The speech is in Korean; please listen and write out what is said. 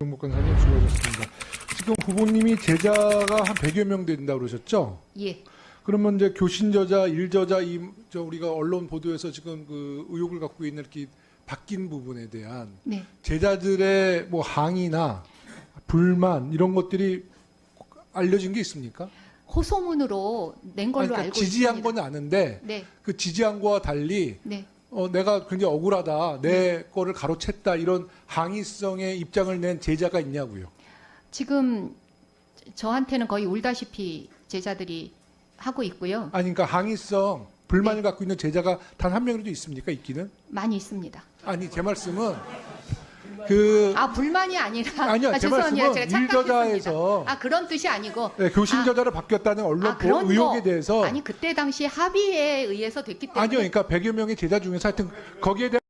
정목 강사님 수고하셨습니다. 지금 후보님이 제자가 한 100여 명 된다고 그러셨죠? 예. 그러면 이제 교신 저자, 일 저자 이 저 우리가 언론 보도에서 지금 그 의혹을 갖고 있는 이렇게 바뀐 부분에 대한 네. 제자들의 뭐 항의나 불만 이런 것들이 알려진 게 있습니까? 호소문으로 낸 걸로 그러니까 알고 지지한 있습니다. 건 아는데 네. 그 지지한 거와 달리 네. 어, 내가 굉장히 억울하다, 내 거를 가로챘다 이런 항의성의 입장을 낸 제자가 있냐고요. 지금 저한테는 거의 울다시피 제자들이 하고 있고요. 아니 그러니까 항의성 불만을 네. 갖고 있는 제자가 단 한 명이라도 있습니까? 있기는? 많이 있습니다. 아니 제 말씀은 그 아 불만이 아니라 아니요, 아, 제 죄송합니다. 말씀은 제가 착각했습니다. 일저자에서 아 그런 뜻이 아니고 네, 교신 아, 저자로 바뀌었다는 언론 아, 그런 보- 의혹에 거. 대해서 아니 그때 당시 합의에 의해서 됐기 때문에 아니요, 그러니까 100여 명의 제자 중에서 하여튼 거기에 대한